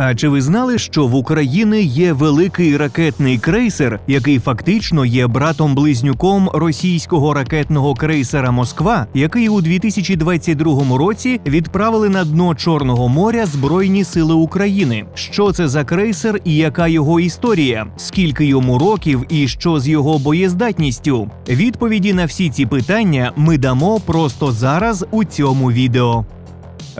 А чи ви знали, що в Україні є великий ракетний крейсер, який фактично є братом-близнюком російського ракетного крейсера Москва, який у 2022 році відправили на дно Чорного моря Збройні сили України? Що це за крейсер і яка його історія? Скільки йому років і що з його боєздатністю? Відповіді на всі ці питання ми дамо просто зараз у цьому відео.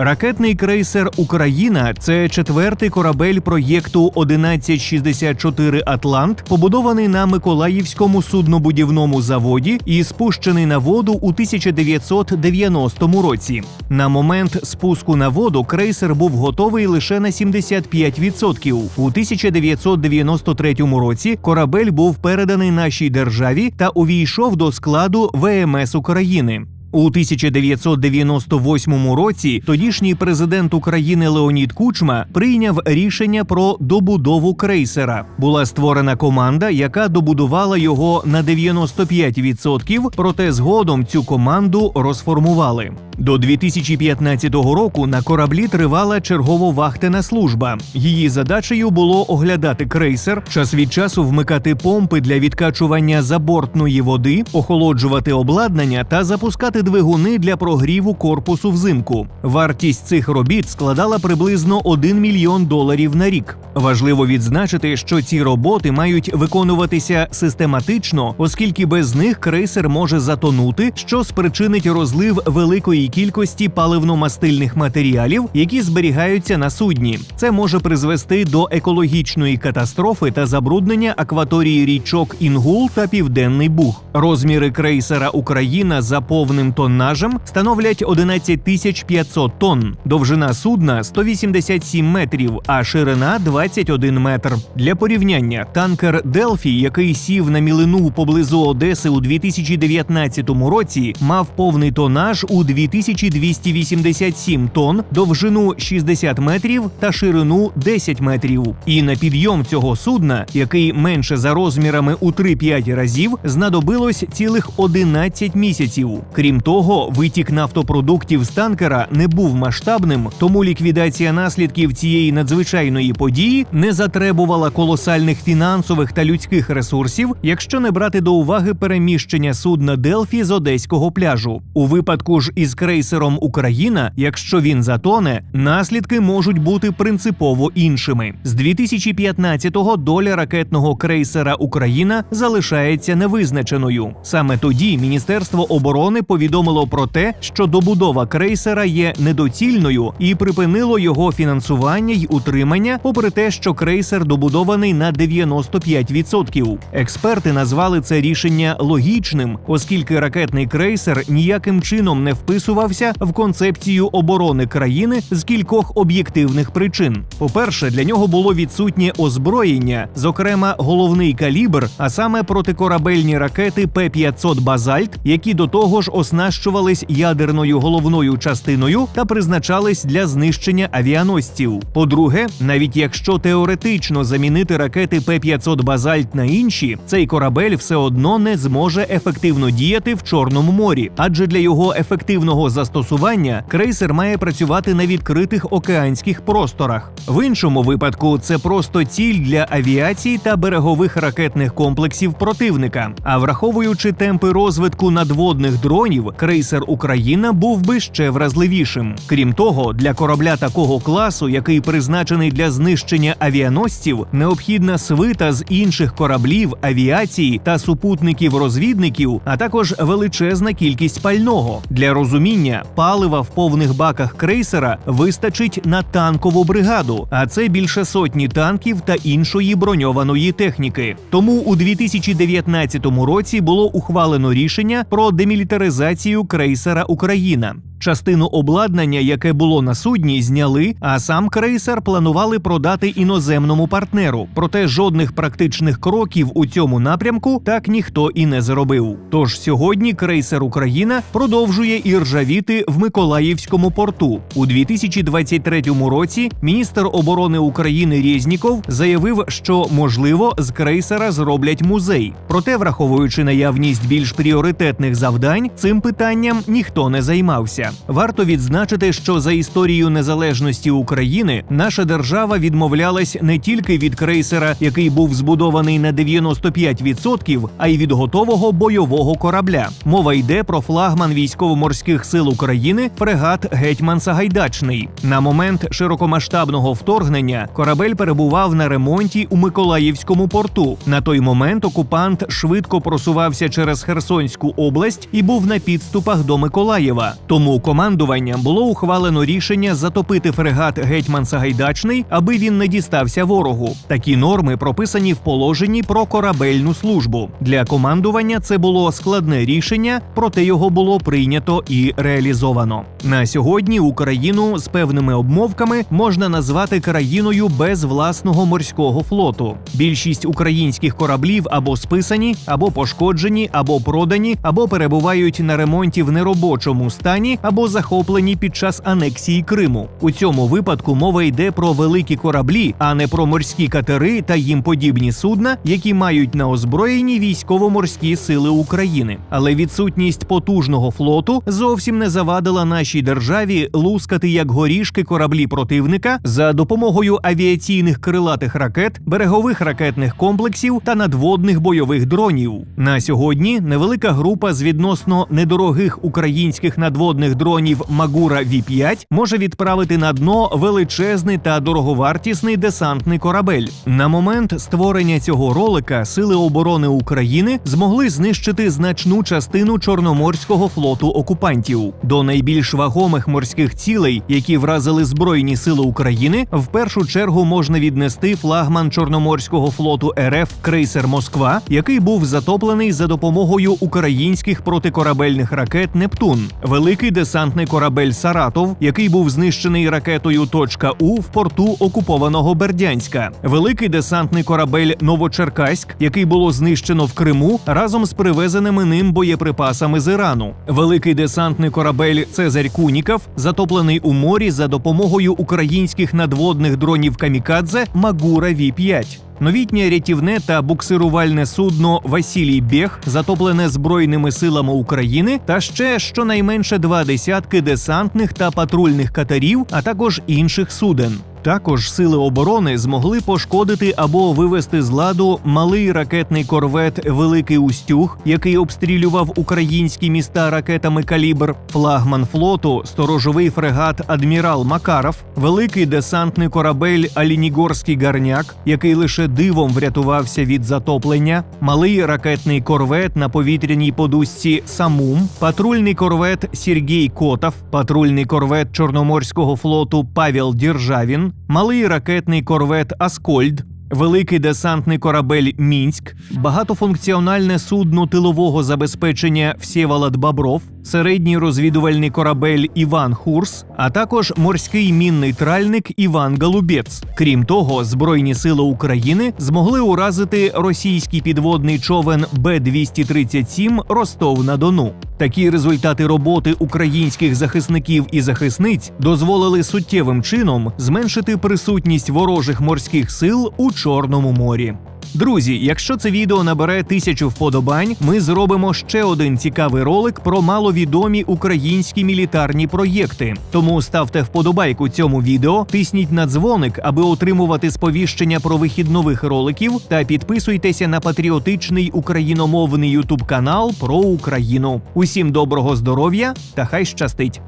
Ракетний крейсер Україна це четвертий корабель проєкту 1164 Атлант, побудований на Миколаївському суднобудівному заводі і спущений на воду у 1990 році. На момент спуску на воду крейсер був готовий лише на 75%. У 1993 році корабель був переданий нашій державі та увійшов до складу ВМС України. У 1998 році тодішній президент України Леонід Кучма прийняв рішення про добудову крейсера. Була створена команда, яка добудувала його на 95%, проте згодом цю команду розформували. До 2015 року на кораблі тривала чергово-вахтена служба. Її задачею було оглядати крейсер, час від часу вмикати помпи для відкачування забортної води, охолоджувати обладнання та запускати двигуни для прогріву корпусу взимку. Вартість цих робіт складала приблизно 1 мільйон доларів на рік. Важливо відзначити, що ці роботи мають виконуватися систематично, оскільки без них крейсер може затонути, що спричинить розлив великої кількості паливно-мастильних матеріалів, які зберігаються на судні. Це може призвести до екологічної катастрофи та забруднення акваторії річок Інгул та Південний Буг. Розміри крейсера Україна за повним тоннажем становлять 11 тисяч 500 тонн. Довжина судна 187 метрів, а ширина 21 метр. Для порівняння танкер Делфі, який сів на мілину поблизу Одеси у 2019 році, мав повний тонаж у 2287 тонн, довжину 60 метрів та ширину 10 метрів. І на підйом цього судна, який менше за розмірами у 3-5 разів, знадобилось цілих 11 місяців. Крім того, витік нафтопродуктів з танкера не був масштабним, тому ліквідація наслідків цієї надзвичайної події не затребувала колосальних фінансових та людських ресурсів, якщо не брати до уваги переміщення судна Делфі з одеського пляжу. У випадку ж із крейсером Україна, якщо він затоне, наслідки можуть бути принципово іншими. З 2015-го доля ракетного крейсера Україна залишається невизначеною. Саме тоді Міністерство оборони повідомило про те, що добудова крейсера є недоцільною і припинило його фінансування й утримання, попри те, що крейсер добудований на 95%. Експерти назвали це рішення логічним, оскільки ракетний крейсер ніяким чином не вписувався в концепцію оборони країни з кількох об'єктивних причин. По-перше, для нього було відсутнє озброєння, зокрема головний калібр, а саме протикорабельні ракети П-500 Базальт, які до того ж оснащувались ядерною головною частиною та призначались для знищення авіаносців. По-друге, навіть якщо теоретично замінити ракети П-500 Базальт на інші, цей корабель все одно не зможе ефективно діяти в Чорному морі, адже для його ефективного застосування крейсер має працювати на відкритих океанських просторах. В іншому випадку це просто ціль для авіації та берегових ракетних комплексів противника. А враховуючи темпи розвитку надводних дронів, крейсер Україна був би ще вразливішим. Крім того, для корабля такого класу, який призначений для знищення авіаносців, необхідна свита з інших кораблів, авіації та супутників-розвідників, а також величезна кількість пального. Для розуміння палива в повних баках крейсера вистачить на танкову бригаду, а це більше сотні танків та іншої броньованої техніки. Тому у 2019 році було ухвалено рішення про демілітаризацію крейсера Україна. Частину обладнання, яке було на судні, зняли, а сам крейсер планували продати іноземному партнеру. Проте жодних практичних кроків у цьому напрямку так ніхто і не зробив. Тож сьогодні крейсер Україна продовжує іржавіти в Миколаївському порту. У 2023 році міністр оборони України Резніков заявив, що можливо з крейсера зроблять музей. Проте, враховуючи наявність більш пріоритетних завдань, цим питанням ніхто не займався. Варто відзначити, що за історію незалежності України наша держава відмовлялась не тільки від крейсера, який був збудований на 95%, а й від готового бойового корабля. Мова йде про флагман військово-морських сил України фрегат Гетьман Сагайдачний. На момент широкомасштабного вторгнення корабель перебував на ремонті у Миколаївському порту. На той момент окупант швидко просувався через Херсонську область і був на підступах до Миколаєва. Тому командуванням було ухвалено рішення затопити фрегат Гетьман Сагайдачний, аби він не дістався ворогу. Такі норми прописані в положенні про корабельну службу. Для командування це було складне рішення, проте його було прийнято і реалізовано. На сьогодні Україну з певними обмовками можна назвати країною без власного морського флоту. Більшість українських кораблів або списані, або пошкоджені, або продані, або перебувають на ремонті в неробочому стані, або захоплені під час анексії Криму. У цьому випадку мова йде про великі кораблі, а не про морські катери та їм подібні судна, які мають на озброєнні військово-морські сили України. Але відсутність потужного флоту зовсім не завадила нашій державі лускати як горішки кораблі противника за допомогою авіаційних крилатих ракет, берегових ракетних комплексів та надводних бойових дронів. На сьогодні невелика група з відносно недорогих українських надводних дронів Магура Ві-5 може відправити на дно величезний та дороговартісний десантний корабель. На момент створення цього ролика сили оборони України змогли знищити значну частину чорноморського флоту окупантів. До найбільш вагомих морських цілей, які вразили збройні сили України, в першу чергу можна віднести флагман чорноморського флоту РФ крейсер Москва, який був затоплений за допомогою українських протикорабельних ракет Нептун, великий десантний корабель Саратов, який був знищений ракетою «Точка У в порту окупованого Бердянська, великий десантний корабель Новочеркаськ, який було знищено в Криму разом з привезеними ним боєприпасами з Ірану, великий десантний корабель Цезарь Куніков, затоплений у морі за допомогою українських надводних дронів Камікадзе Магура Ві 5 Новітнє рятівне та буксирувальне судно Василій Бєх, затоплене збройними силами України, та ще щонайменше два десятки десантних та патрульних катерів, а також інших суден. Також сили оборони змогли пошкодити або вивести з ладу малий ракетний корвет Великий Устюг, який обстрілював українські міста ракетами калібр, флагман флоту, сторожовий фрегат Адмірал Макаров, великий десантний корабель Алінігорський гарняк, який лише дивом врятувався від затоплення, малий ракетний корвет на повітряній подушці Самум, патрульний корвет Сергій Котов, патрульний корвет Чорноморського флоту Павел Діржавін, малий ракетний корвет Аскольд. Великий десантний корабель Мінськ, багатофункціональне судно тилового забезпечення Всєволод Бабров, середній розвідувальний корабель Іван Хурс, а також морський мінний тральник Іван Галубець. Крім того, Збройні сили України змогли уразити російський підводний човен Б-237 Ростов на Дону. Такі результати роботи українських захисників і захисниць дозволили суттєвим чином зменшити присутність ворожих морських сил у Чорному морі. Друзі, якщо це відео набере тисячу вподобань, ми зробимо ще один цікавий ролик про маловідомі українські мілітарні проєкти. Тому ставте вподобайку цьому відео, тисніть на дзвоник, аби отримувати сповіщення про вихід нових роликів, та підписуйтеся на патріотичний україномовний ютуб канал про Україну. Усім доброго здоров'я та хай щастить!